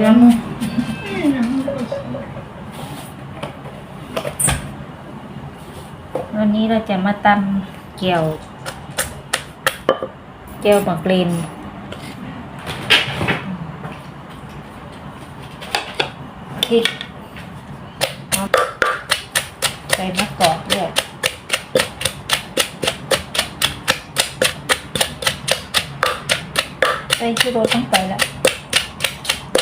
ลืองวันนี้เราจะมาตำเกี่ยวเกี่ยวบักเลนพริกใส่มะกอกด้วยใส่ชูรสทั้งไปแล้ว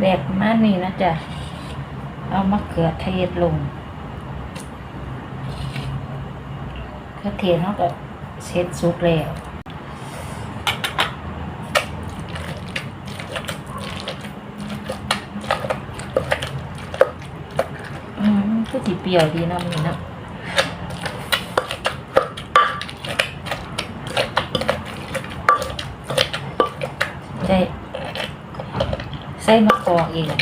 แบบมานี้นะจ๊ะ เอามะเขือเทศลงมะเขือเทศเขาก็เช็ดซุกแล้วอืมก็สีเปรี้ยวดีนะมันนะใส่ใส่มะกอกอีกอะ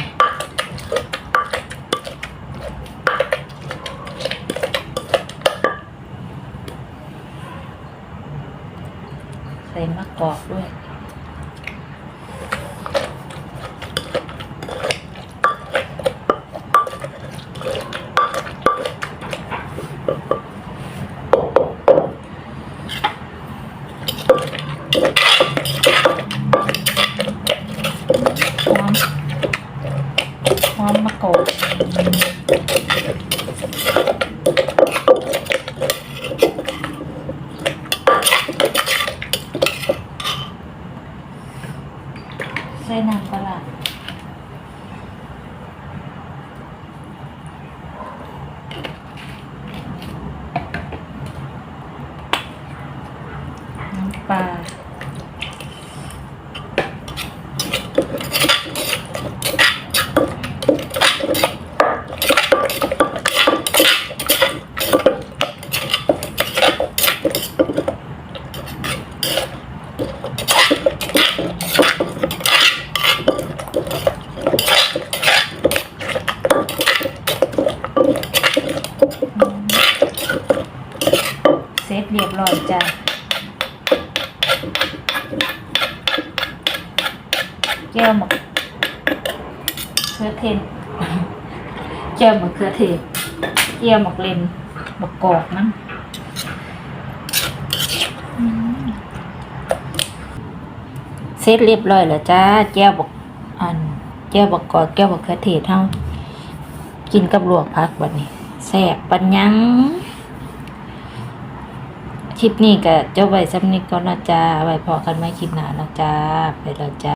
ใส่มะกอกด้วย หอม หอมมะก อกใส่น้ำปลาร้าน้ำปลา เสร็จเรียบร้อยจ้ะแก้วหมกเขือเทศแก้วหมกเขือเทศแก้วหมกเลนหมกกอกมั้งเสร็จเรียบร้อยแล้วจ้าแก้วบกอันแก้วบกกอกแก้วบกเขือเทศเท่ากินกับลวกผักบัดนี้แซ่บปัญญัง คลิปนี้ก็จบไว้สำนิกก่อนนะจ้าไว้พอกันไว้คลิปหน้านะจ้าไปแล้วจ้า